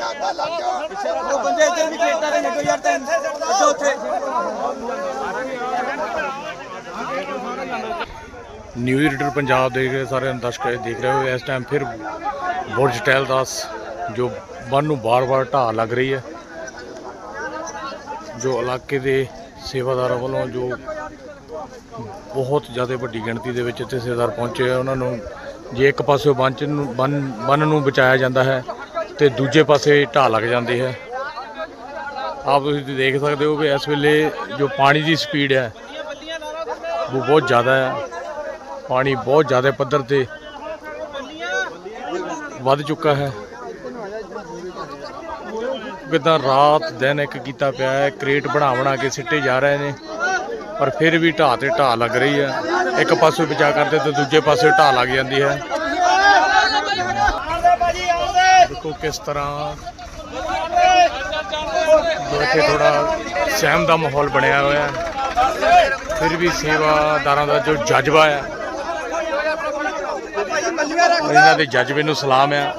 ਉਹ ਬੰਦੇ ਇੱਧਰ ਵੀ ਖੇਤਾਂ ਦੇ ਲੱਗੋ ਯਾਰ ਤੈਨੂੰ ਅੱਛਾ ਉੱਥੇ ਨਿਊਜ਼ ਰੀਡਰ ਪੰਜਾਬ ਦੇਖ ਸਾਰੇ ਦਰਸ਼ਕ ਦੇਖ ਰਹੇ ਹੋ। ਇਸ ਟਾਈਮ ਫਿਰ ਬੁਰਜ ਟਹਿਲਦਾਸ ਜੋ ਬੰਨ ਨੂੰ ਬਾਰ-ਬਾਰ ਢਾਹ ਲੱਗ ਰਹੀ ਹੈ। ਜੋ ਇਲਾਕੇ ਦੇ ਸੇਵਾਦਾਰਾਂ ਵੱਲੋਂ ਜੋ ਬਹੁਤ ਜ਼ਿਆਦਾ ਵੱਡੀ ਗਿਣਤੀ ਦੇ ਵਿੱਚ ਇੱਥੇ ਸੇਵਾਦਾਰ ਪਹੁੰਚੇ ਆ। ਉਹਨਾਂ ਨੂੰ ਜੇ ਇੱਕ ਪਾਸੇ ਬੰਨ ਨੂੰ ਬੰਨ ਬੰਨ ਨੂੰ ਬਚਾਇਆ ਜਾਂਦਾ ਹੈ। ਤੇ ਦੂਜੇ ਪਾਸੇ ਢਾਹ ਲੱਗ ਜਾਂਦੀ ਹੈ। ਆਪ ਤੁਸੀਂ ਦੇਖ ਸਕਦੇ ਹੋ ਕਿ ਇਸ ਵੇਲੇ ਜੋ ਪਾਣੀ ਦੀ ਸਪੀਡ ਹੈ, ਉਹ ਬਹੁਤ ਜ਼ਿਆਦਾ ਹੈ। ਪਾਣੀ ਬਹੁਤ ਜ਼ਿਆਦਾ ਪੱਧਰ ਤੇ ਵੱਧ ਚੁੱਕਾ ਹੈ। ਕਿਦਾਂ ਰਾਤ ਦਿਨ ਇੱਕ ਕੀਤਾ ਪਿਆ ਹੈ, ਕ੍ਰੇਟ ਬਣਾ ਬਣਾ ਕੇ ਸਿੱਟੇ ਜਾ ਰਹੇ ਨੇ, ਪਰ ਫਿਰ ਵੀ ਢਾਹ ਤੇ ਢਾਹ ਲੱਗ ਰਹੀ ਹੈ। ਇੱਕ ਪਾਸੇ ਬਚਾ ਕਰਦੇ ਤੇ ਦੂਜੇ ਪਾਸੇ ਢਾਹ ਲੱਗ ਜਾਂਦੀ ਹੈ। ਕਿਸ ਤਰ੍ਹਾਂ ਜੋ ਇੱਥੇ ਥੋੜਾ ਸਹਿਮ ਦਾ ਮਾਹੌਲ ਬਣਿਆ ਹੋਇਆ ਹੈ। ਫਿਰ ਵੀ ਸੇਵਾਦਾਰਾਂ ਦਾ ਜੋ ਜਜ਼ਬਾ ਹੈ ਇਹਨਾਂ ਦੇ ਜਜ਼ਬੇ ਨੂੰ ਸਲਾਮ ਹੈ,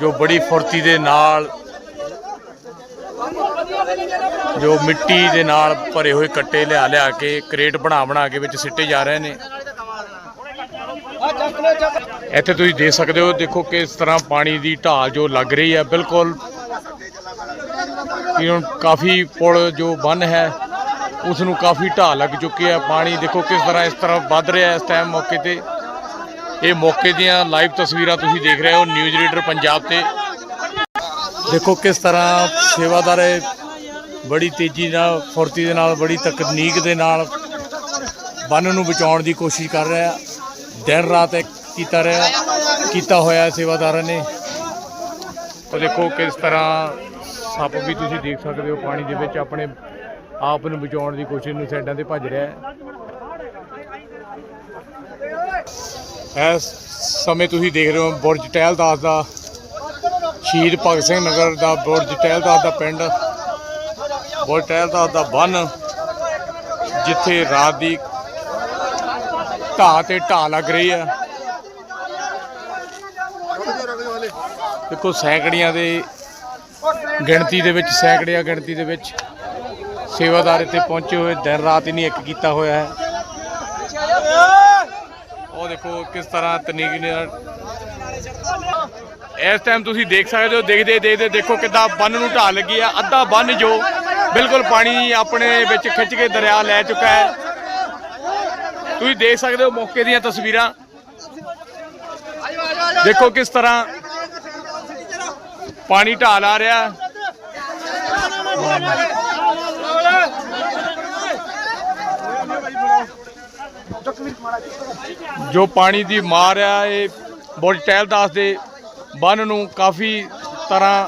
ਜੋ ਬੜੀ ਫੁਰਤੀ ਦੇ ਨਾਲ, ਜੋ ਮਿੱਟੀ ਦੇ ਨਾਲ ਭਰੇ ਹੋਏ ਕੱਟੇ ਲਿਆ ਲਿਆ ਕੇ, ਕ੍ਰੇਟ ਬਣਾ ਬਣਾ ਕੇ ਵਿੱਚ ਸਿੱਟੇ ਜਾ ਰਹੇ ਨੇ। ਇੱਥੇ ਤੁਸੀਂ ਦੇਖ ਸਕਦੇ ਹੋ, ਦੇਖੋ ਕਿਸ ਤਰ੍ਹਾਂ ਪਾਣੀ ਦੀ ਢਾਲ ਜੋ ਲੱਗ ਰਹੀ ਹੈ, ਬਿਲਕੁਲ। ਹੁਣ ਕਾਫੀ ਪੁਲ ਜੋ ਬੰਨ ਹੈ ਉਸ ਨੂੰ ਕਾਫੀ ਢਾਹ ਲੱਗ ਚੁੱਕੀ ਹੈ। ਪਾਣੀ ਦੇਖੋ ਕਿਸ ਤਰ੍ਹਾਂ ਇਸ ਤਰ੍ਹਾਂ ਵੱਧ ਰਿਹਾ ਇਸ ਟਾਈਮ ਮੌਕੇ ਤੇ। ਇਹ ਮੌਕੇ ਦੀਆਂ ਲਾਈਵ ਤਸਵੀਰਾਂ ਤੁਸੀਂ ਦੇਖ ਰਹੇ ਹੋ ਨਿਊਜ਼ ਰੀਡਰ ਪੰਜਾਬ ਤੇ। ਦੇਖੋ ਕਿਸ ਤਰ੍ਹਾਂ ਸੇਵਾਦਾਰ ਬੜੀ ਤੇਜ਼ੀ ਨਾਲ, ਫੁਰਤੀ ਦੇ ਨਾਲ, ਬੜੀ ਤਕਨੀਕ ਦੇ ਨਾਲ ਬੰਨ ਨੂੰ ਬਚਾਉਣ ਦੀ ਕੋਸ਼ਿਸ਼ ਕਰ ਰਿਹਾ। ਦਿਨ ਰਾਤ ਇੱਕ ਕੀਤਾ ਰਿਹਾ, ਕੀਤਾ ਹੋਇਆ ਸੇਵਾਦਾਰਾਂ ਨੇ। ਉਹ ਦੇਖੋ ਕਿਸ ਤਰ੍ਹਾਂ ਸੱਪ ਵੀ ਤੁਸੀਂ ਦੇਖ ਸਕਦੇ ਹੋ, ਪਾਣੀ ਦੇ ਵਿੱਚ ਆਪਣੇ ਆਪ ਨੂੰ ਬਚਾਉਣ ਦੀ ਕੋਸ਼ਿਸ਼ ਨੂੰ ਸਾਈਡਾਂ ਤੇ ਭੱਜ ਰਿਹਾ ਹੈ। ਇਸ ਸਮੇਂ ਤੁਸੀਂ ਦੇਖ ਰਹੇ ਹੋ ਬੁਰਜ ਟਹਿਲਦਾਸ ਦਾ, ਸ਼ਹੀਦ ਭਗਤ ਸਿੰਘ ਨਗਰ ਦਾ ਬੁਰਜ ਟਹਿਲਦਾਸ ਦਾ ਪਿੰਡ। ਬੁਰਜ ਟਹਿਲਦਾਸ ਦਾ ਬੰਨ, ਜਿੱਥੇ ਰਾਤ ਦੀ ਢਾਹ ਤੇ ਢਾਹ ਲੱਗ ਰਹੀ ਹੈ। ਦੇਖੋ ਸੈਂਕੜੀਆਂ ਦੇ ਗਿਣਤੀ ਦੇ ਵਿੱਚ, ਸੈਂਕੜਿਆਂ ਗਿਣਤੀ ਦੇ ਵਿੱਚ ਸੇਵਾਦਾਰ ਇੱਥੇ ਪਹੁੰਚੇ ਹੋਏ, ਦਿਨ ਰਾਤ ਹੀ ਨਹੀਂ ਇੱਕ ਕੀਤਾ ਹੋਇਆ ਹੈ। ਉਹ ਦੇਖੋ ਕਿਸ ਤਰ੍ਹਾਂ ਤਕਨੀਕ ਨਾਲ ਇਸ ਟਾਈਮ ਤੁਸੀਂ ਦੇਖ ਸਕਦੇ ਹੋ, ਦੇਖਦੇ ਦੇਖਦੇ, ਦੇਖੋ ਕਿੱਦਾਂ ਬੰਨ ਨੂੰ ਢਾਹ ਲੱਗੀ ਆ, ਅੱਧਾ ਬੰਨ ਜੋ ਬਿਲਕੁਲ ਪਾਣੀ ਆਪਣੇ ਵਿੱਚ ਖਿੱਚ ਕੇ ਦਰਿਆ ਲੈ ਚੁੱਕਾ ਹੈ। ਤੁਸੀਂ ਦੇਖ ਸਕਦੇ ਹੋ ਮੌਕੇ ਦੀਆਂ ਤਸਵੀਰਾਂ। ਦੇਖੋ ਕਿਸ ਤਰ੍ਹਾਂ ਪਾਣੀ ਢਾਲ ਆ ਰਿਹਾ। ਜੋ ਪਾਣੀ ਦੀ ਮਾਰ ਆ, ਇਹ ਬੁਰਜ ਟਹਿਲਦਾਸ ਦੇ ਬੰਨ ਨੂੰ ਕਾਫੀ ਤਰ੍ਹਾਂ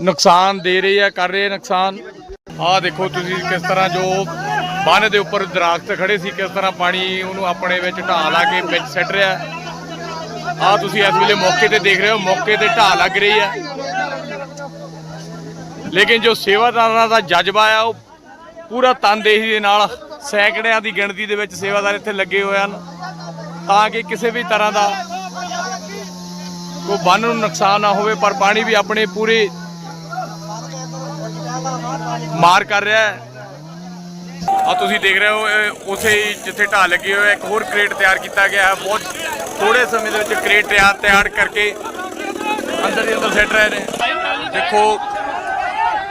ਨੁਕਸਾਨ ਦੇ ਰਹੀ ਹੈ ਕਰ ਰਹੀ ਹੈ ਨੁਕਸਾਨ। ਆਹ ਦੇਖੋ ਤੁਸੀਂ ਕਿਸ ਤਰ੍ਹਾਂ ਜੋ ਬੰਨ ਦੇ ਉੱਪਰ ਦਰਖਤ ਖੜੇ ਸੀ, ਕਿਸ ਤਰ੍ਹਾਂ ਪਾਣੀ ਉਹਨੂੰ ਆਪਣੇ ਵਿੱਚ ਢਾਹ ਲਾ ਕੇ ਵਿੱਚ ਸੱਟ ਰਿਹਾ। ਆ ਤੁਸੀਂ ਇਸ ਵੇਲੇ ਮੌਕੇ ਤੇ ਦੇਖ ਰਹੇ ਹੋ, ਮੌਕੇ ਤੇ ਢਾਹ ਲੱਗ ਰਹੀ ਹੈ। ਲੇਕਿਨ ਜੋ ਸੇਵਾਦਾਰਾਂ ਦਾ ਜਜ਼ਬਾ ਆ, ਉਹ ਪੂਰਾ ਤਨਦੇਹੀ ਦੇ ਨਾਲ ਸੈਂਕੜਿਆਂ ਦੀ ਗਿਣਤੀ ਦੇ ਵਿੱਚ ਸੇਵਾਦਾਰ ਇੱਥੇ ਲੱਗੇ ਹੋਏ ਹਨ। ਤਾਂ ਕਿ ਕਿਸੇ ਵੀ ਤਰ੍ਹਾਂ ਦਾ ਕੋਈ ਬੰਨ ਨੂੰ ਨੁਕਸਾਨ ਨਾ ਹੋਵੇ, ਪਰ ਪਾਣੀ ਵੀ ਆਪਣੇ ਪੂਰੇ ਮਾਰ ਕਰ ਰਿਹਾ ਹੈ। ਆ ਤੁਸੀਂ ਦੇਖ ਰਹੇ ਹੋ, ਇਹ ਉਸੇ ਹੀ ਜਿੱਥੇ ਢਾਹ ਲੱਗੀ ਹੋਈ ਇੱਕ ਹੋਰ ਕ੍ਰੇਟ ਤਿਆਰ ਕੀਤਾ ਗਿਆ ਹੈ। ਬਹੁਤ ਥੋੜੇ ਸਮੇਂ ਦੇ ਵਿੱਚ ਕ੍ਰੇਟ ਤਿਆਰ ਤਿਆਰ ਕਰਕੇ ਅੰਦਰ ਦੇ ਅੰਦਰ ਸੈੱਟ ਰਹੇ ਨੇ। ਦੇਖੋ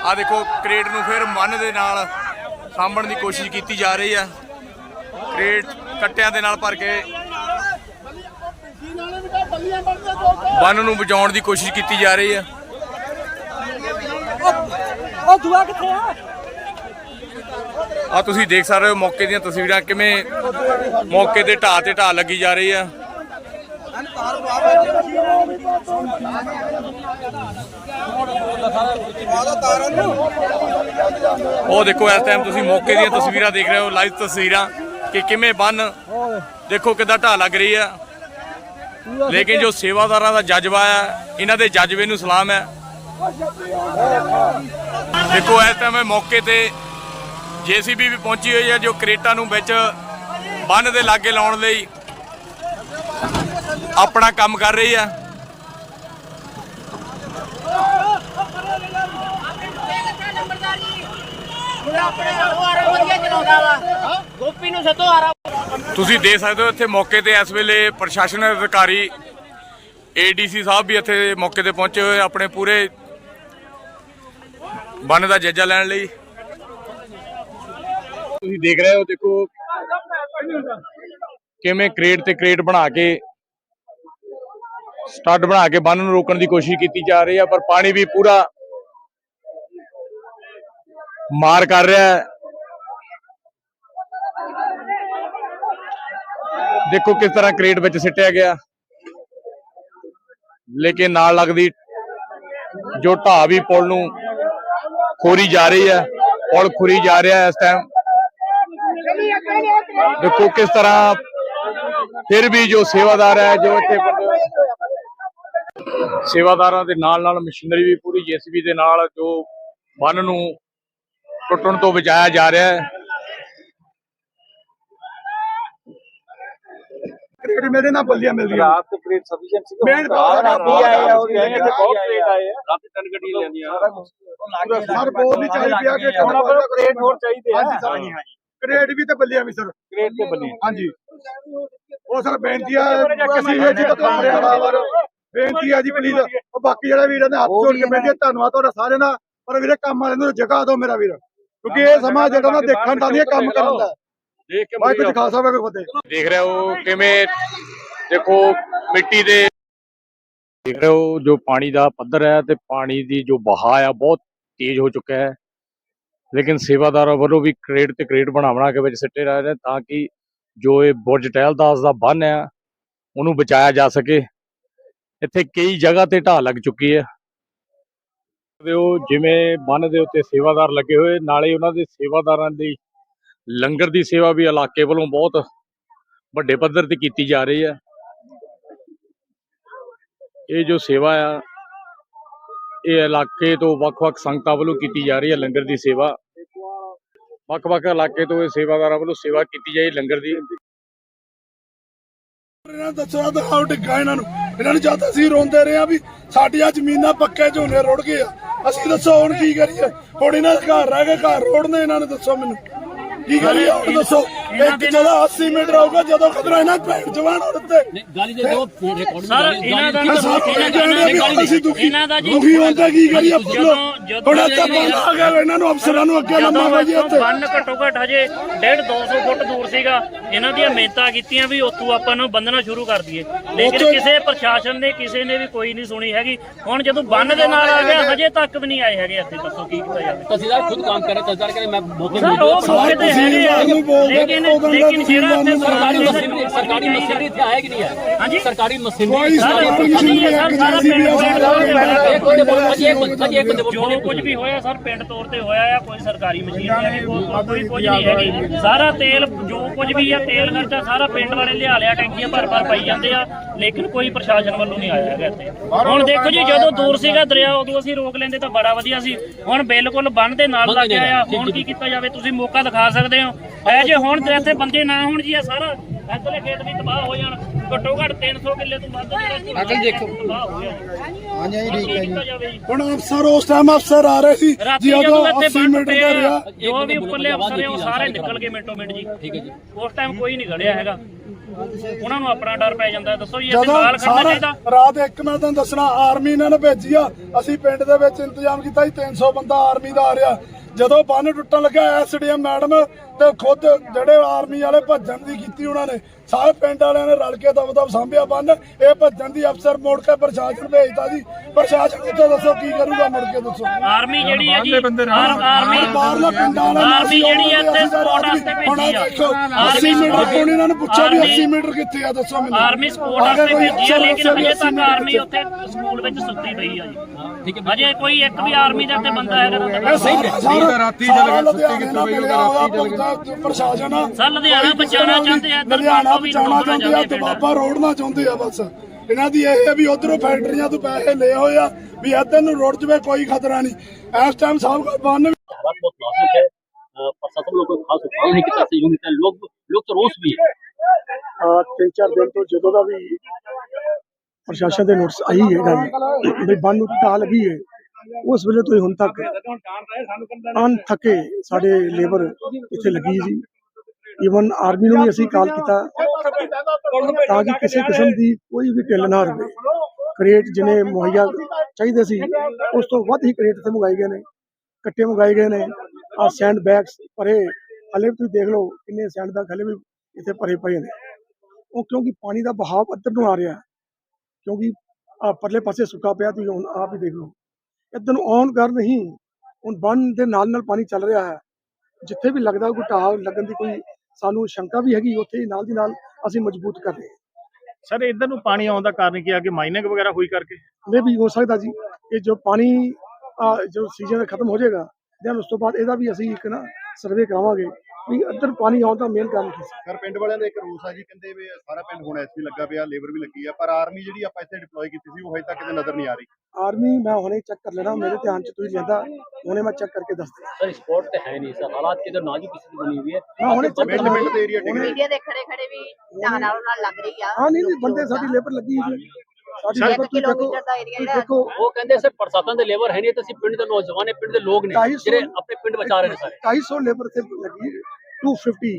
ਆ ਦੇਖੋ ਕ੍ਰੇਟ ਨੂੰ ਫਿਰ ਮਨ ਦੇ ਨਾਲ ਸਾਂਭਣ ਦੀ ਕੋਸ਼ਿਸ਼ ਕੀਤੀ ਜਾ ਰਹੀ ਹੈ। ਕ੍ਰੇਟ ਕੱਟਿਆਂ ਦੇ ਨਾਲ ਭਰ ਕੇ ਬੰਨ ਨੂੰ ਬਚਾਉਣ ਦੀ ਕੋਸ਼ਿਸ਼ ਕੀਤੀ ਜਾ ਰਹੀ ਹੈ। ਉਹ ਦੂਆ ਕਿੱਥੇ ਆ? ਆ ਤੁਸੀਂ ਦੇਖ ਸਕਦੇ ਹੋ ਮੌਕੇ ਦੀਆਂ ਤਸਵੀਰਾਂ ਕਿਵੇਂ ਮੌਕੇ ਤੇ ਢਾਹ ਤੇ ਢਾਹ ਲੱਗੀ ਜਾ ਰਹੀ ਆ। ਉਹ ਦੇਖੋ, ਇਸ ਟਾਈਮ ਤੁਸੀਂ ਮੌਕੇ ਦੀਆਂ ਤਸਵੀਰਾਂ ਦੇਖ ਰਹੇ ਹੋ ਲਾਈਵ ਤਸਵੀਰਾਂ ਕਿ ਕਿਵੇਂ ਬੰਨ ਦੇਖੋ ਕਿੱਦਾਂ ਢਾਹ ਲੱਗ ਰਹੀ ਆ। ਲੇਕਿਨ ਜੋ ਸੇਵਾਦਾਰਾਂ ਦਾ ਜਜ਼ਬਾ ਹੈ ਇਹਨਾਂ ਦੇ ਜਜ਼ਬੇ ਨੂੰ ਸਲਾਮ ਹੈ। ਦੇਖੋ, ਇਸ ਟਾਈਮ ਮੌਕੇ ਤੇ ਜੀਸੀਬੀ ਵੀ ਪਹੁੰਚੀ ਹੋਈ ਹੈ, ਜੋ ਕਰੇਟਾਂ ਨੂੰ ਵਿੱਚ ਬੰਨ ਦੇ ਲਾਗੇ ਲਾਉਣ ਲਈ ਆਪਣਾ ਕੰਮ ਕਰ ਰਹੀ ਹੈ। ਗੋਪੀ ਨੂੰ ਸੱਦੋ ਆਰਾ ਤੁਸੀਂ ਦੇਖ ਸਕਦੇ ਹੋ ਇੱਥੇ ਮੌਕੇ ਤੇ ਇਸ ਵੇਲੇ ਪ੍ਰਸ਼ਾਸਨ ਅਧਿਕਾਰੀ ਏਡੀਸੀ ਸਾਹਿਬ ਵੀ ਇੱਥੇ ਮੌਕੇ ਤੇ ਪਹੁੰਚੇ ਹੋਏ ਆਪਣੇ ਪੂਰੇ ਬੰਨ ਦਾ ਜਾਇਜ਼ਾ ਲੈਣ ਲਈ। ਤੁਸੀਂ ਦੇਖ ਰਹੇ ਹੋ, ਦੇਖੋ। ਕਿਵੇਂ ਕ੍ਰੇਟ ਤੇ ਕ੍ਰੇਟ ਬਣਾ ਕੇ, ਸਟੱਡ ਬਣਾ ਕੇ ਬੰਨ ਨੂੰ ਰੋਕਣ ਦੀ ਕੋਸ਼ਿਸ਼ ਕੀਤੀ ਜਾ ਰਹੀ ਹੈ ਪਰ ਪਾਣੀ ਵੀ ਪੂਰਾ ਮਾਰ ਕਰ ਰਿਹਾ ਹੈ। ਦੇਖੋ ਕਿਸ ਤਰ੍ਹਾਂ ਕ੍ਰੇਟ ਵਿੱਚ ਸਿੱਟਿਆ ਗਿਆ। ਲੇਕਿਨ ਨਾਲ ਲੱਗਦੀ ਜੋ ਢਾਹ ਵੀ ਪੁਲ ਨੂੰ ਖੋਰੀ ਜਾ ਰਹੀ ਹੈ, ਪੁਲ ਖੁਰੀ ਜਾ ਰਿਹਾ ਹੈ ਇਸ ਟਾਈਮ ਦੇਖੋ ਕਿਸ ਤਰ੍ਹਾਂ ਫਿਰ ਵੀ ਜੋ ਸੇਵਾਦਾਰ ਹੈ ਜੋ ਇੱਥੇ ਸੇਵਾਦਾਰਾਂ ਦੇ ਨਾਲ ਨਾਲ ਮਸ਼ੀਨਰੀ ਵੀ ਪੂਰੀ ਜੀਸੀਬੀ ਦੇ ਨਾਲ ਜੋ ਬੰਨ ਨੂੰ ਟੁੱਟਣ ਤੋਂ ਬਚਾਇਆ ਜਾ ਰਿਹਾ ਹੈ। ਮੇਰੇ ਨਾਲ ਬੱਲੀਆਂ ਮਿਲਦੀਆਂ। ਰਾਤ ਤੇ ਕ੍ਰੇਟ ਸਫੀਸ਼ੀਐਂਟ ਸੀ ਮੇਨ ਤਾਂ ਰਾਤੀ ਆਏ ਆ ਉਹ ਕਹਿੰਦੇ ਇੱਥੇ ਬਹੁਤ ਕ੍ਰੇਟ ਆਏ ਆ। ਰਾਤ ਤਿੰਨ ਗੱਡੀਆਂ ਲੈਂਦੀਆਂ ਸਰ ਬੋਲ ਨਹੀਂ ਚਾਹੀ ਪਿਆ ਕਿ ਹੁਣ ਕ੍ਰੇਟ ਹੋਰ ਚਾਹੀਦੇ ਆ। ਹਾਂਜੀ ਸਰ ਕ੍ਰੇਡ ਵੀ ਤੇ ਬੱਲੀਆਂ ਵੀ ਸਰ ਕ੍ਰੇਟ ਤੇ ਬੰਨੇ ਹਾਂਜੀ। ਉਹ ਸਰ ਬੇਨਤੀ ਆ ਅਸੀਂ ਇਹ ਜੀ ਤੁਹਾਡੇ ਬਰਾਬਰ ਬੇਨਤੀ ਆ ਜੀ ਪਲੀਜ਼ ਉਹ ਬਾਕੀ ਜਿਹੜੇ ਵੀਰਾਂ ਨੇ ਹੱਥ ਜੋੜ ਕੇ ਬੇਨਤੀ ਆ, ਧੰਨਵਾਦ ਤੁਹਾਡਾ ਸਾਰਿਆਂ ਦਾ। ਪਰ ਵੀਰੇ ਕੰਮ ਵਾਲਿਆਂ ਨੂੰ ਜਗ੍ਹਾ ਦਿਓ ਮੇਰਾ ਵੀਰ। ਕਿਉਂਕਿ ਇਹ ਸਮਾਂ ਜਿਹੜਾ ਨਾ ਦੇਖਣ ਦਾ ਨਹੀਂ ਕੰਮ ਕਰਨ ਦਾ। ਦੇਖ ਕੇ ਵਾਹਿਗੁਰੂ ਖਾਲਸਾ ਵਾਹਿਗੁਰੂ ਫਤਿਹ। ਦੇਖ ਰਹੇ ਹੋ ਕਿਵੇਂ ਦੇਖੋ ਮਿੱਟੀ ਦੇ ਦੇਖ ਰਹੇ ਹੋ ਜੋ ਪਾਣੀ ਦਾ ਪੱਧਰ ਹੈ ਤੇ ਪਾਣੀ ਦੀ ਜੋ ਵਹਾਅ ਆ ਬਹੁਤ ਤੇਜ਼ ਹੋ ਚੁੱਕਾ ਹੈ। ਲੇਕਿਨ ਸੇਵਾਦਾਰਾਂ ਵੱਲੋਂ ਵੀ ਕ੍ਰੇਡ ਤੇ ਕ੍ਰੇਡ ਬਣਾ ਬਣਾ ਕੇ ਵਿੱਚ ਸਿੱਟੇ ਰਹੇ ਨੇ ਤਾਂ ਕਿ ਜੋ ਇਹ ਬੁਰਜ ਟਹਿਲਦਾਸ ਦਾ ਬੰਨ ਹੈ ਉਹਨੂੰ ਬਚਾਇਆ ਜਾ ਸਕੇ। ਇੱਥੇ ਕਈ ਜਗ੍ਹਾ ਤੇ ਢਾਹ ਲੱਗ ਚੁੱਕੀ ਹੈ। ਤੇ ਉਹ ਜਿਵੇਂ ਬੰਨ ਦੇ ਉੱਤੇ ਸੇਵਾਦਾਰ ਲੱਗੇ ਹੋਏ, ਨਾਲੇ ਉਹਨਾਂ ਦੇ ਸੇਵਾਦਾਰਾਂ ਦੀ ਲੰਗਰ ਦੀ ਸੇਵਾ ਵੀ ਇਲਾਕੇ ਵੱਲੋਂ ਬਹੁਤ ਵੱਡੇ ਪੱਧਰ ਤੇ ਕੀਤੀ ਜਾ ਰਹੀ ਹੈ। ਇਹ ਜੋ ਸੇਵਾ ਆ ਇਹ ਇਲਾਕੇ ਤੋਂ ਵੱਖ-ਵੱਖ ਸੰਗਤਾਂ ਵੱਲੋਂ ਕੀਤੀ ਜਾ ਰਹੀ ਹੈ ਲੰਗਰ ਦੀ ਸੇਵਾ। ਵੱਖ-ਵੱਖ ਇਲਾਕੇ ਤੋਂ ਇਹ ਸੇਵਾਦਾਰਾਂ ਵੱਲੋਂ ਸੇਵਾ ਕੀਤੀ ਜਾਈ ਲੰਗਰ ਦੀ। ਇਹਨਾਂ ਨੂੰ ਦੱਸੋ ਦਿਖਾਓ ਡਿੱਗਾ ਇਹਨਾਂ ਨੂੰ। ਇਹਨਾਂ ਨੂੰ ਜਦ ਅਸੀਂ ਰੋਂਦੇ ਰਹੇ ਆ ਵੀ ਸਾਡੀਆਂ ਜ਼ਮੀਨਾਂ ਪੱਕੇ ਝੋਨੇ ਰੁੜ ਗਏ ਆ, ਅਸੀਂ ਦੱਸੋ ਹੁਣ ਕੀ ਕਰੀਏ? ਹੁਣ ਇਹਨਾਂ ਦੇ ਘਰ ਰਹਿ ਗਏ, ਘਰ ਰੋੜਨੇ ਇਹਨਾਂ ਨੇ, ਦੱਸੋ ਮੈਨੂੰ। ਕੀ ਕਰੀਏ ਹੁਣ ਦੱਸੋ ਇੱਕ ਜਗ੍ਹਾ 80 ਮੀਟਰ ਆਊਗਾ ਜਦੋਂ ਖਤਰਾ ਇਹਨਾਂ ਭੈਣ ਜਵਾਨ ਉੜਤੇ ਗਾਲੀ ਦੇ ਦੋ ਰਿਕਾਰਡਿੰਗ ਸਰ ਇਹਨਾਂ ਦਾ ਅਸੀਂ ਦੁਖੀ। ਇਹਨਾਂ ਦਾ ਜੀ ਦੁਖੀ ਹੁੰਦਾ ਕੀ ਕਰੀਏ? ਜਦੋਂ ਜਦੋਂ ਹੁਣ ਇੱਥੇ ਬੰਦ ਆ ਗਿਆ ਇਹਨਾਂ ਨੂੰ ਅਫਸਰਾਂ ਨੂੰ ਅੱਗੇ ਲੰਮਾ ਵਜੀ ਉੱਤੇ ਬੰਨ ਘੱਟੋ ਘੱਟ ਹਜੇ 1.5 200 ਫੁੱਟ ਦੂਰ ਸੀਗਾ। ਇਹਨਾਂ ਦੀਆਂ ਮਿਹਨਤਾਂ ਕੀਤੀਆਂ ਵੀ ਉੱਥੋਂ ਆਪਾਂ ਨੂੰ ਬੰਨਣਾ ਸ਼ੁਰੂ ਕਰ ਦਈਏ। ਲੇਕਿਨ ਕਿਸੇ ਪ੍ਰਸ਼ਾਸਨ ਨੇ ਕਿਸੇ ਨੇ ਵੀ ਕੋਈ ਨਹੀਂ ਸੁਣੀ ਹੈਗੀ। ਹੁਣ ਜਦੋਂ ਬੰਨ ਦੇ ਨਾਲ ਆ ਗਿਆ ਹਜੇ ਤੱਕ ਵੀ ਨਹੀਂ ਆਏ ਹੈਗੇ। ਇੱਥੇ ਦੱਸੋ ਕੀ ਕੀਤਾ ਜਾਵੇ। ਤਹਿਸੀਲਦਾਰ ਖੁਦ ਕੰਮ ਕਰ ਰਿਹਾ ਤਹਿਸੀਲਦਾਰ ਕਹਿੰਦੇ ਮੈਂ ਮੌਕੇ ਸਰ ਉਹ ਮੌਕੇ ਤੇ ਤੁਸੀਂ ਬੋਲਦੇ ਲੇਕਿਨ ਉਦੋਂ ਦਾ ਲੇਕਿਨ ਤੁਸੀਂ ਜਿਹੜਾ ਇੱਥੇ ਸਰਕਾਰੀ ਮਸ਼ੀਨਰੀ ਸਰਕਾਰੀ ਮਸ਼ੀਨਰੀ ਇੱਥੇ ਆਇਆ ਕਿ ਨਹੀਂ ਆਇਆ? ਹਾਂਜੀ? ਸਰਕਾਰੀ ਮਸ਼ੀਨਰੀ ਮਸ਼ੀਨਰੀ ਜੋ ਕੁਝ ਵੀ ਹੋਇਆ ਸਰ ਪਿੰਡ ਤੌਰ ਤੇ ਹੋਇਆ ਆ ਕੋਈ ਸਰਕਾਰੀ ਮਸ਼ੀਨ ਨਹੀਂ ਹੈਗੀ ਕੋਈ ਕੁਝ ਨਹੀਂ ਹੈਗੀ ਸਾਰਾ ਤੇਲ ਜੋ ਕੁਝ ਵੀ ਆ ਤੇਲ ਖਰਚਾ ਸਾਰਾ ਪਿੰਡ ਵਾਲੇ ਲਿਆ ਲਿਆ ਟੈਂਕੀਆਂ ਭਰ ਭਰ ਪਾਈ ਜਾਂਦੇ ਆ ਲੇਕਿਨ ਕੋਈ ਪ੍ਰਸ਼ਾਸਨ ਵੱਲੋਂ ਨਹੀਂ ਆਇਆ ਹੈਗਾ ਇੱਥੇ। ਹੁਣ ਦੇਖੋ ਜੀ ਜਦੋਂ ਦੂਰ ਸੀਗਾ ਦਰਿਆ ਉਦੋਂ ਅਸੀਂ ਰੋਕ ਲੈਂਦੇ ਤਾਂ ਬੜਾ ਵਧੀਆ ਸੀ। ਹੁਣ ਬਿਲਕੁਲ ਬੰਨ ਦੇ ਨਾਲ ਲੱਗ ਗਿਆ ਆ। ਹੁਣ ਕੀ ਕੀਤਾ ਜਾਵੇ ਤੁਸੀਂ ਮੌਕਾ ਦਿਖਾ ਸਕਦੇ ਹੋ। ਐ ਜੇ ਹੁਣ ਤੇ ਇੱਥੇ ਬੰਦੇ ਨਾ ਹੋਣ ਜੀ ਇਹ ਸਾਰਾ ਇੱਧਰਲੇ ਖੇਤ ਵੀ ਤਬਾਹ ਹੋ ਜਾਣ। ਘੱਟੋ ਘੱਟ 300 ਕਿੱਲੇ ਤੋਂ ਵੱਧ ਜਿਹੜਾ ਅਕਲ ਦੇਖੋ। ਤਬਾਹ ਹੋ ਹਾਂਜੀ ਠੀਕ ਹੈ ਜੀ। ਹੁਣ ਅਫਸਰ ਉਸ ਟਾਈਮ ਅਫਸਰ ਆ ਰਹੇ ਸੀ ਜਦੋਂ ਉਦੋਂ ਇੱਥੇ 80 ਬੰਦ ਮੀਟਰ ਪਏ ਦਾ ਰਿਹਾ ਜੋ ਵੀ ਉੱਪਰਲੇ ਅਫਸਰ ਉਹ ਸਾਰੇ ਨਿਕਲ ਗਏ ਮਿੰਟੋ ਮਿੰਟ ਜੀ। ਠੀਕ ਹੈ ਜੀ। ਉਸ ਟਾਈਮ ਕੋਈ ਨਹੀਂ ਖੜਿਆ ਹੈਗਾ। ਉਹਨਾਂ ਨੂੰ ਆਪਣਾ ਡਰ ਪੈ ਜਾਂਦਾ। ਦੱਸੋ ਜੀ ਇੱਥੇ ਨਾਲ ਖੜਨਾ ਚਾਹੀਦਾ? ਰਾਤ ਇੱਕ ਮੈਂ ਤੁਹਾਨੂੰ ਦੱਸਣਾ ਆਰਮੀ ਇਹਨਾਂ ਨੇ ਭੇਜੀ ਆ। ਅਸੀਂ ਪਿੰਡ ਦੇ ਵਿੱਚ ਇੰਤਜ਼ਾਮ ਕੀਤਾ ਸੀ 300 ਬੰਦਾ ਆਰਮੀ ਦਾ ਆ ਰਿਹਾ। ਜਦੋਂ ਬੰਨ ਟੁੱਟਣ ਲੱਗਾ ਐਸਡੀਐਮ ਮੈਡਮ ਤੇ ਖੁਦ ਜਿਹੜੇ ਆਰਮੀ ਵਾਲੇ ਭੱਜਣ ਦੀ ਕੀਤੀ ਉਹਨਾਂ ਨੇ ਸਾਰੇ ਪਿੰਡ ਵਾਲਿਆਂ ਨੇ ਰਲ ਕੇ ਦਬ ਦਬ ਸਾਂਭਿਆ ਬੰਨ। ਇਹ ਭੱਜਣ ਦੀ ਅਫਸਰ ਮੋੜ ਕੇ ਪ੍ਰਸ਼ਾਸਨ ਭੇਜਤਾ ਜੀ। ਪ੍ਰਸ਼ਾਸਨ ਉੱਤੇ ਦੱਸੋ ਕੀ ਕਰੂਗਾ ਮੁੜ ਕੇ ਦੱਸੋ। ਆਰਮੀ ਜਿਹੜੀ ਆ ਜੀ ਆਰ- ਆਰਮੀ ਬਾਹਰਲਾ ਪਿੰਡ ਵਾਲਾ ਆਰਮੀ ਜਿਹੜੀ ਆ ਇੱਥੇ ਸਪੋਰਟ ਵਾਸਤੇ ਭੇਜੀ ਆ। ਦੇਖੋ 80 ਮੀਟਰ ਕੋਣ ਇਹਨਾਂ ਨੂੰ ਪੁੱਛਿਆ ਵੀ 80 ਮੀਟਰ ਕਿੱਥੇ ਆ ਦੱਸੋ ਮੈਨੂੰ। ਆਰਮੀ ਸਪੋਰਟ ਵਾਸਤੇ ਭੇਜੀ ਆ ਲੇਕਿਨ ਹਜੇ ਤੱਕ ਆਰਮੀ ਉੱਥੇ ਸਕੂਲ ਵਿੱਚ ਸੁੱਤੀ ਪਈ ਆ ਜੀ। ਹਜੇ ਕੋਈ ਇੱਕ ਵੀ ਆਰਮੀ ਦਾ ਇੱਥੇ ਬੰਦਾ ਹੈਗਾ ਤਾਂ ਇਹ ਸਾਰਾ ਰਾਤੀ ਜਲ ਲੁਧਿਆਣੇ ਨਾਲ ਮਿਲਿਆ ਹੋਇਆ ਭਗਤਾ ਪ੍ਰਸ਼ਾਸਨ ਆ। ਸਰ ਲੁਧਿਆਣਾ ਬਚਾਉਣਾ ਚਾਹੁੰਦੇ ਆ, ਲੁਧਿਆਣਾ ਤੋਂ ਵੀ ਬਚਾਉਣਾ ਰੋਕਣਾ ਚਾਹੁੰਦੇ ਆ ਚਾਹੁੰਦੇ ਆ ਦਬਾਬਾ ਰੋੜਨਾ ਚਾਹੁੰਦੇ ਆ ਬਸ ਇਹਨਾਂ ਦੀ ਇਹ ਹੈ ਵੀ ਉਧਰੋਂ ਫੈਕਟਰੀਆਂ ਤੋਂ ਪੈਸੇ ਲਏ ਹੋਏ ਆ ਵੀ ਇੱਧਰ ਨੂੰ ਰੁੜ ਜਵੇ ਕੋਈ ਖਤਰਾ ਨਹੀਂ ਇਸ ਟਾਈਮ ਸਭ ਕੁਝ ਬੰਨ हालात बहुत नाजुक है अ, प्रशासन लोग कोई खास उपाय नहीं करता सहयोग नहीं करता लोग लोग तो रोष भी है ਤਿੰਨ ਚਾਰ ਦਿਨ ਤੋਂ ਜਦੋਂ ਦਾ ਵੀ ਪ੍ਰਸ਼ਾਸਨ ਦੇ ਨੋਟਿਸ ਆਈ ਹੈ ਗੱਲ ਵੀ ਬੰਨ ਨੂੰ ਢਾਹ ਲੱਗੀ ਹੈ ਉਸ ਵੇਲੇ ਤੋਂ ਹੀ ਹੁਣ ਤੱਕ ਅਨ ਥੱਕੇ ਸਾਡੇ ਲੇਬਰ ਇੱਥੇ ਲੱਗੀ ਸੀ ਈਵਨ ਆਰਮੀ ਨੂੰ ਵੀ ਅਸੀਂ ਕਾਲ ਕੀਤਾ। ਤਾਂ ਕਿ ਕਿਸੇ ਕਿਸਮ ਦੀ ਕੋਈ ਵੀ ਢਿੱਲ ਨਾ ਰਹੇ ਕ੍ਰੇਟ ਜਿਨੇ ਮੁਹੱਈਆ ਚਾਹੀਦੇ ਸੀ, ਉਸ ਤੋਂ ਵੱਧ ਹੀ ਕ੍ਰੇਟ ਤੇ ਮੰਗਾਏ ਗਏ ਨੇ। ਕੱਟੇ ਮੰਗਾਏ ਗਏ ਨੇ। ਆ ਸੈਂਡ ਬੈਗਸ ਭਰੇ। ਹਲੇ ਤੁਸੀਂ ਦੇਖ ਲਓ ਕਿੰਨੇ ਸੈਂਡ ਬੈਗ ਹਲੇ ਵੀ ਇੱਥੇ ਭਰੇ ਪਏ ਨੇ। ਉਹ ਕਿਉਂਕਿ ਪਾਣੀ ਦਾ ਬਹਾਵ ਅੱਧਰ ਨੂੰ ਆ ਰਿਹਾ ਕਿਉਂਕਿ ਆ ਪਰਲੇ ਪਾਸੇ ਸੁੱਕਾ ਪਿਆ, ਤੁਸੀਂ ਹੁਣ ਆਪ ਹੀ ਦੇਖ ਲਓ। ਇੱਧਰ ਨੂੰ ਆਉਣ ਕਰ ਨਹੀਂ ਹੁਣ ਬੰਨ ਦੇ ਨਾਲ ਨਾਲ ਪਾਣੀ ਚੱਲ ਰਿਹਾ ਹੈ। ਜਿੱਥੇ ਵੀ ਲੱਗਦਾ ਕੋਈ ਢਾਹ ਲੱਗਣ ਦੀ ਕੋਈ ਸਾਨੂੰ ਸ਼ੰਕਾ ਵੀ ਹੈਗੀ ਉੱਥੇ ਹੀ ਨਾਲ ਦੀ ਨਾਲ ਅਸੀਂ ਮਜ਼ਬੂਤ ਕਰ ਰਹੇ ਹਾਂ। ਸਰ ਇਧਰ ਨੂੰ ਪਾਣੀ ਆਉਣ ਦਾ ਕਾਰਨ ਕੀ ਆ? ਕਿ ਮਾਈਨਿੰਗ ਵਗੈਰਾ ਹੋਈ ਕਰਕੇ? ਮੇ ਵੀ ਹੋ ਸਕਦਾ ਜੀ ਕਿ ਜੋ ਪਾਣੀ ਜੋ ਸੀਜ਼ਨ ਖਤਮ ਹੋ ਜਾਏਗਾ ਦੈਨ ਉਸ ਤੋਂ ਬਾਅਦ ਇਹਦਾ ਵੀ ਅਸੀਂ ਇੱਕ ਨਾ ਸਰਵੇ ਕਰਾਵਾਂਗੇ। ਵੀ ਇੱਧਰ ਪਾਣੀ ਆਉਣ ਦਾ ਮੇਨ ਕਾਰਨ ਸੀ? ਸਰ ਪਿੰਡ ਵਾਲਿਆਂ ਦਾ ਇੱਕ ਰੋਸ ਆ ਜੀ ਕਹਿੰਦੇ ਵੀ ਸਾਰਾ ਪਿੰਡ ਹੁਣ ਐਸਪੀ ਲੱਗਾ ਪਿਆ ਲੇਬਰ ਵੀ ਲੱਗੀ ਆ ਪਰ ਆਰਮੀ ਜਿਹੜੀ ਆਪਾਂ ਇੱਥੇ ਡਿਪਲੋਏ ਕੀਤੀ ਸੀ ਉਹ ਹਜੇ ਤੱਕ ਕਿਤੇ ਨਜ਼ਰ ਨਹੀਂ ਆ ਰਹੀ। ਆਰਮੀ ਮੈਂ ਹੁਣੇ ਚੈੱਕ ਕਰ ਲੈਣਾ ਮੇਰੇ ਧਿਆਨ ਚ ਤੁਸੀਂ ਲੈਂਦਾ ਹੁਣੇ ਮੈਂ ਚੈੱਕ ਕਰਕੇ ਦੱਸ ਸਰ ਸਪੋਰਟ ਤੇ ਹੈ ਨਹੀਂ ਸਰ ਹਾਲਾਤ ਕਿਤੇ ਨਾਜ਼ੁਕ ਕਿਸੇ ਦੀ ਬਣੀ ਹੋਈ ਹੈ। ਮੈਂ ਹੁਣੇ ਚੈੱਕ ਮਿੰਟ ਮਿੰਟ ਮੀਡੀਆ ਦੇ ਖੜੇ ਖੜੇ ਵੀ ਨਾਲ ਨਾਲ ਲੱਗ ਰਹੀ ਆ। ਹਾਂ ਨਹੀਂ ਨਹੀਂ ਬੰਦੇ ਸਾਡੀ ਲੇਬਰ ਲੱਗੀ ਹੋਈ ਹੈ। ਸਾਡੀ ਕਿਲੋਮੀਟਰ ਦਾ ਏਰੀਆ ਜਿਹੜਾ ਉਹ ਕਹਿੰਦੇ ਸਰ ਪ੍ਰਸ਼ਾਸਨ ਦੇ ਲੇਬਰ ਹੈ ਨਹੀਂ ਤੇ ਅਸੀਂ ਪਿੰਡ ਦੇ ਨੌਜਵਾਨ ਨੇ ਪਿੰਡ ਦੇ ਲੋਕ ਨੇ ਜਿਹੜੇ ਆਪਣੇ ਪਿੰਡ ਬਚਾ ਰਹੇ 250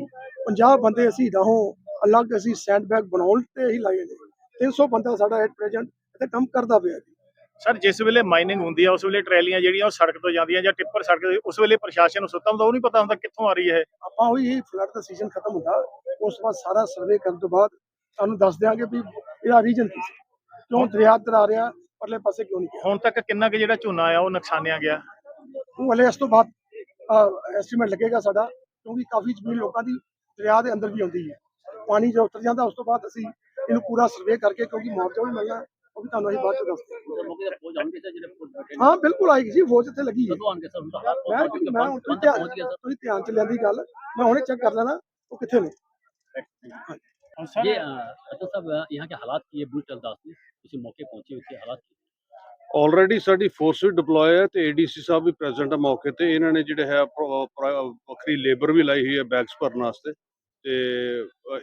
50 ਬੰਦੇ ਅਸੀਂ ਰਾਹੋਂ ਅਲੱਗ ਅਸੀਂ ਸੈਂਡ ਬੈਗ ਬਣਾਉਣ ਤੇ ਹੀ ਲਾਏ ਨੇ। 300 ਬੰਦਾ ਸਾਡਾ ਐਟ ਪ੍ਰੈਜ਼ੈਂਟ ਇੱਥੇ ਕੰਮ ਕਰਦਾ ਪਿਆ ਜੀ। ਸਰ ਜਿਸ ਵੇਲੇ ਮਾਈਨਿੰਗ ਹੁੰਦੀ ਆ ਉਸ ਵੇਲੇ ਟਰੈਲੀਆਂ ਜਿਹੜੀਆਂ ਉਹ ਸੜਕ ਤੋਂ ਜਾਂਦੀਆਂ ਜਾਂ ਟਿੱਪਰ ਸੜਕ ਤੋਂ ਉਸ ਵੇਲੇ ਪ੍ਰਸ਼ਾਸਨ ਨੂੰ ਸੁੱਤਾ ਹੁੰਦਾ ਉਹ ਨਹੀਂ ਪਤਾ ਹੁੰਦਾ ਕਿੱਥੋਂ ਆ ਰਹੀ ਹੈ ਆਪਾਂ ਉਹੀ ਫਲੱਡ ਦਾ ਸੀਜ਼ਨ ਖਤਮ ਹੁੰਦਾ ਉਸ ਤੋਂ ਬਾਅਦ ਸਾਰਾ ਸਰਵੇ ਕਰਨ ਤੋਂ ਬਾਅਦ ਤੁਹਾਨੂੰ ਦੱਸ ਦਿਆਂਗੇ ਵੀ ਇਹਦਾ ਰੀਜਨ ਕੀ ਸੀ। ਕਿਉਂ ਦਰਿਆ ਆ ਰਿਹਾ ਪਰਲੇ ਪਾਸੇ ਕਿਉਂ ਨਹੀਂ ਹੁਣ ਤੱਕ ਕਿੰਨਾ ਕੁ ਜਿਹੜਾ ਝੋਨਾ ਆ ਉਹ ਨੁਕਸਾਨਿਆ ਗਿਆ? ਉਹ ਹਲੇ ਇਸ ਤੋਂ ਬਾਅਦ ਐਸਟੀਮੇਟ ਲੱਗੇਗਾ ਸਾਡਾ। ਕਿਉਂਕਿ ਕਾਫੀ ਜ਼ਮੀਨ ਲੋਕਾਂ ਦੀ ਦਰਿਆ ਦੇ ਅੰਦਰ ਵੀ ਆਉਂਦੀ ਹੈ ਪਾਣੀ ਜਦੋਂ ਉਤਰ ਜਾਂਦਾ ਉਸ ਤੋਂ ਬਾਅਦ ਅਸੀਂ ਇਹਨੂੰ ਪੂਰਾ ਸਰਵੇ ਕਰਕੇ ਕਿਉਂਕਿ ਮੁਆਵਜ਼ਾ ਵੀ ਮਿਲਣਾ ਉਹ ਵੀ ਤੁਹਾਨੂੰ ਅਸੀਂ ਬਾਅਦ ਚ ਦੱਸਦੇ ਹਾਂ। ਮੌਕੇ ਤੇ ਪਹੁੰਚ ਜਾਣਗੇ ਸਰ ਜਿਹੜੇ ਪਹੁੰਚ ਬੈਠੇ ਨੇ ਹਾਂ ਬਿਲਕੁਲ ਆਏਗੀ ਜੀ ਫੌਜ ਇੱਥੇ ਲੱਗੀ ਹੈ ਕਦੋਂ ਆਣਗੇ ਸਰ ਹੁੰਦਾ ਹਾਲਾਤ ਮੈਂ ਪਹੁੰਚ ਮੈਂ ਹੁਣ ਤੁਸੀਂ ਪਹੁੰਚ ਗਿਆ ਧਿਆਨ ਸਰ ਤੁਸੀਂ ਧਿਆਨ ਚ ਲਿਆਂਦੀ ਗੱਲ ਮੈਂ ਹੁਣੇ ਚੈੱਕ ਕਰ ਲੈਣਾ ਉਹ ਕਿੱਥੇ ਨੇ ਸਰ ये अतल साहब यहाँ के हालात की ये बुरी चलदास्ती किसी मौके पहुंचे हुए थे हालात की ਆਲਰੇਡੀ ਸਾਡੀ ਫੋਰਸਿਸ ਡਿਪਲੋਏ ਹੈ ਤੇ ਏਡੀਸੀ ਸਾਹਿਬ ਵੀ ਪ੍ਰੈਜ਼ੈਂਟ ਹੈ ਮੌਕੇ ਤੇ। ਇਹਨਾਂ ਨੇ ਜਿਹੜੇ ਹੈ ਵੱਖਰੀ ਲੇਬਰ ਵੀ ਲਾਈ ਹੋਈ ਹੈ ਬੈਗਸ ਭਰਨ ਵਾਸਤੇ। ਤੇ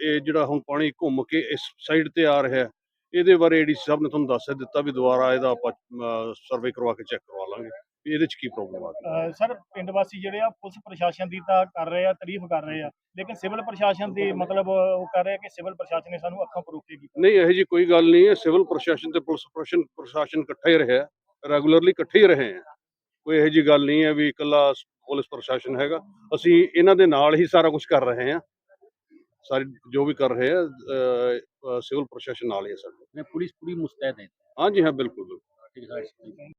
ਇਹ ਜਿਹੜਾ ਹੁਣ ਪਾਣੀ ਘੁੰਮ ਕੇ ਇਸ ਸਾਈਡ ਤੇ ਆ ਰਿਹਾ ਹੈ, ਇਹਦੇ ਬਾਰੇ ਏਡੀਸੀ ਸਾਹਿਬ ਨੇ ਤੁਹਾਨੂੰ ਦੱਸ ਦਿੱਤਾ ਵੀ ਦੁਬਾਰਾ ਇਹਦਾ ਆਪਾਂ ਸਰਵੇ ਕਰਵਾ ਕੇ ਚੈੱਕ ਕਰਵਾ ਲਾਂਗੇ। ਇਹਦੇ 'ਚ ਕੀ ਪ੍ਰੋਬਲਮ ਆ ਗਈ? ਸਰ ਪਿੰਡ ਵਾਸੀ ਜਿਹੜੇ ਆ ਪੁਲਿਸ ਪ੍ਰਸ਼ਾਸਨ ਦੀ ਤਾਂ ਕਰ ਰਹੇ ਆ ਤਾਰੀਫ ਕਰ ਰਹੇ ਆ ਲੇਕਿਨ ਸਿਵਲ ਪ੍ਰਸ਼ਾਸਨ ਦੀ ਮਤਲਬ ਉਹ ਕਰ ਰਿਹਾ ਕਿ ਸਿਵਲ ਪ੍ਰਸ਼ਾਸਨ ਨੇ ਸਾਨੂੰ ਅੱਖਾਂ ਪਰੋਖ ਕੇ ਨਹੀਂ ਇਹੋ ਜੀ ਕੋਈ ਗੱਲ ਨਹੀਂ ਹੈ। ਸਿਵਲ ਪ੍ਰਸ਼ਾਸਨ ਤੇ ਪੁਲਿਸ ਪ੍ਰਸ਼ਾਸਨ ਪ੍ਰਸ਼ਾਸਨ ਇਕੱਠਾ ਹੀ ਰਿਹਾ ਰੈਗੂਲਰਲੀ ਇਕੱਠੇ ਹੀ ਰਹੇ ਆ ਕੋਈ ਇਹੋ ਜੀ ਗੱਲ ਨਹੀਂ ਹੈ ਵੀ ਇਕੱਲਾ ਪੁਲਿਸ ਪ੍ਰਸ਼ਾਸਨ ਹੈਗਾ। ਅਸੀਂ ਇਹਨਾਂ ਦੇ ਨਾਲ ਹੀ ਸਾਰਾ ਕੁਝ ਕਰ ਰਹੇ ਆ ਸਾਰੀ ਜੋ ਵੀ ਕਰ ਰਹੇ ਆ ਸਿਵਲ ਪ੍ਰਸ਼ਾਸਨ ਨਾਲ ਹੀ ਹੈ ਸਾਡੇ ਪੁਲਿਸ ਪੂਰੀ ਮੁਸਤੈਦ ਹੈ। ਹਾਂਜੀ ਹਾਂ ਬਿਲਕੁਲ ਬਿਲਕੁਲ। ਠੀਕ ਹੈ